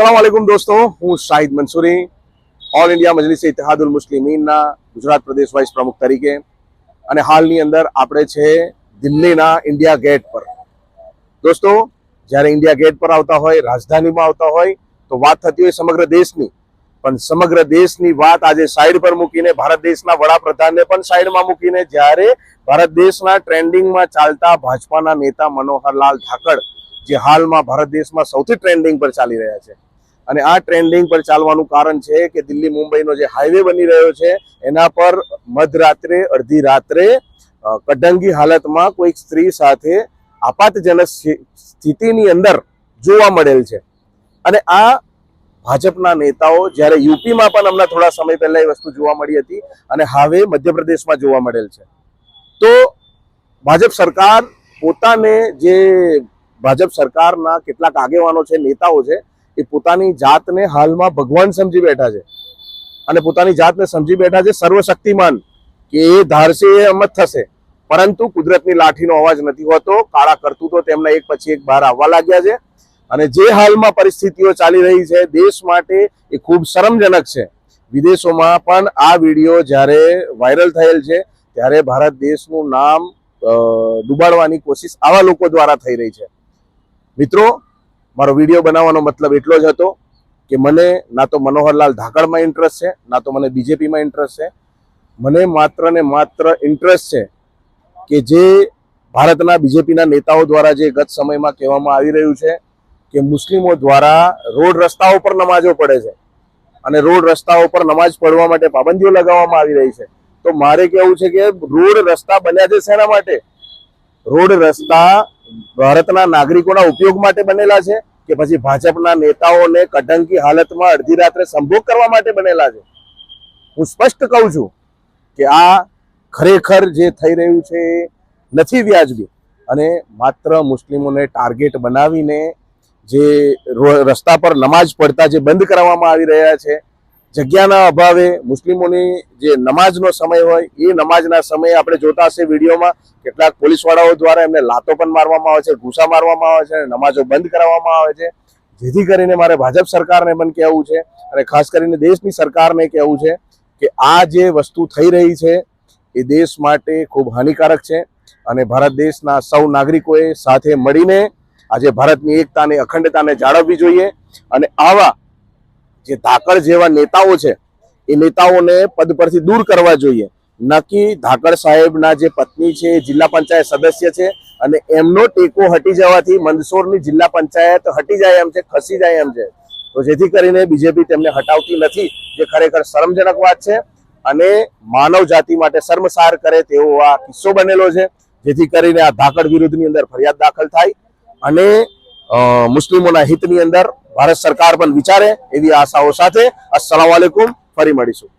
અસલામ દોસ્તો હું Shahid Mansuri all India Majlis Ittehadul મુસ્લિમીનના ગુજરાત પ્રદેશ વાઇસ પ્રમુખ તરીકે અને હાલની અંદર આપણે છે દિલ્હીના ઇન્ડિયા ગેટ પર દોસ્તો જ્યારે ઇન્ડિયા ગેટ પર આવતા હોય રાજધાનીમાં આવતા હોય તો વાત થતી હોય સમગ્ર દેશની પણ સમગ્ર દેશની વાત આજે સાઈડ પર મૂકીને ભારત દેશના વડાપ્રધાનને પણ સાઈડમાં મૂકીને જ્યારે ભારત દેશના ટ્રેન્ડિંગમાં ચાલતા ભાજપાના નેતા મનોહરલાલ ઠાકર જે હાલમાં ભારત દેશમાં સૌથી ટ્રેન્ડિંગ પર ચાલી રહ્યા છે અને આ ટ્રેન્ડિંગ પર ચાલવાનું કારણ છે કે દિલ્હી મુંબઈનો જે હાઈવે બની રહ્યો છે, એના પર મધરાત્રે, અડધી રાત્રે કડંગી હાલતમાં કોઈક સ્ત્રી સાથે આપાતજનક સ્થિ- સ્થિતિની અંદર જોવા મળેલ છે. અને આ ભાજપના નેતાઓ જ્યારે યુપીમાં પણ હમણાં થોડા સમય પહેલા એ વસ્તુ જોવા મળી હતી અને હવે મધ્યપ્રદેશમાં જોવા મળેલ છે. તો ભાજપ સરકાર પોતાને જે ભાજપ સરકારના કેટલાક આગેવાનો છે, નેતાઓ છે એ પોતાની જાતને હાલમાં ભગવાન સમજી બેઠા છે. અને પોતાની જાતને સમજી બેઠા છે સર્વશક્તિમાન કે એ ધારશે એ અમત થશે. પરંતુ કુદરતની લાઠીનો અવાજ નથી હોતો. કાળા કરતૂતો તેમના એક પછી એક બહાર આવવા લાગ્યા છે. અને જે હાલમાં પરિસ્થિતિઓ ચાલી રહી છે, દેશ માટે એ ખૂબ શરમજનક છે. વિદેશોમાં પણ આ વીડિયો જ્યારે વાયરલ થયેલ છે, ત્યારે ભારત દેશનું નામ ડૂબાડવાની કોશિશ આવા લોકો દ્વારા થઈ રહી છે. મિત્રો મારો વીડિયો બનાવવાનો મતલબ એટલો જ હતો કે મને ના તો મનોહરલાલ ધાકડમાં ઇન્ટરેસ્ટ છે, ના તો મને બીજેપીમાં ઇન્ટરેસ્ટ છે. મને માત્ર ને માત્ર ઇન્ટરેસ્ટ છે કે જે ભારતના બીજેપીના નેતાઓ દ્વારા જે ગત સમયમાં કહેવામાં આવી રહ્યું છે કે મુસ્લિમો દ્વારા રોડ રસ્તાઓ પર નમાજો પડે છે અને રોડ રસ્તાઓ પર નમાજ પડવા માટે પાબંદીઓ લગાવવામાં આવી રહી છે. તો મારે કેવું છે કે રોડ રસ્તા બન્યા છે શેના માટે? રોડ રસ્તા ભારતના નાગરિકોના ઉપયોગ માટે બનેલા છે. કે પછી ભાજપના નેતાઓને કટંકી હાલતમાં અડધી રાત્રે સંભોગ કરવા માટે બનેલા છે. હું સ્પષ્ટ કહું છું કે આ ખરેખર જે થઈ રહ્યું છે નથી વ્યાજબી. અને માત્ર મુસ્લિમોને ટાર્ગેટ બનાવીને જે રસ્તા પર નમાજ પડતા જે બંધ કરવામાં આવી રહ્યા છે જગ્યાના અભાવે મુસ્લિમોની જે નમાજનો સમય હોય, એ નમાજના સમયે આપણે જોતા હશે વિડીયોમાં, કેટલાક પોલીસવાળાઓ દ્વારા એમને લાતો પણ મારવામાં આવે છે, ઘૂસા મારવામાં આવે છે અને નમાજો બંધ કરાવવામાં આવે છે. જેથી કરીને મારે ભાજપ સરકારને પણ કહેવું છે અને ખાસ કરીને દેશની સરકારને કહેવું છે કે આ જે વસ્તુ થઈ રહી છે, એ દેશ માટે ખૂબ હાનિકારક છે અને ભારત દેશના સૌ નાગરિકોએ સાથે મળીને આજે ભારતની એકતાને, અખંડતાને જાળવવી જોઈએ અને આવા જે ધાકડ જેવા નેતાઓ છે, એ નેતાઓને પદ પરથી દૂર કરવા જોઈએ. નક્કી ધાકડ સાહેબના જે પત્ની છે જિલ્લા પંચાયત સદસ્ય છે અને એમનો ટેકો હટી જવાથી મંદસોરની જિલ્લા પંચાયત હટી જાય એમ છે, ખસી જાય એમ છે. તો જેથી કરીને બીજેપી તેમને હટાવતી નથી, જે ખરેખર શરમજનક વાત છે અને માનવ જાતિ માટે શર્મસાર કરે તેવો આ કિસ્સો બનેલો છે. જેથી કરીને આ ધાકડ વિરુદ્ધની અંદર ફરિયાદ દાખલ થાય અને મુસ્લિમોના હિતની અંદર ભારત સરકાર પણ વિચારે એવી આશાઓ સાથે. અસલામ ફરી મળીશું.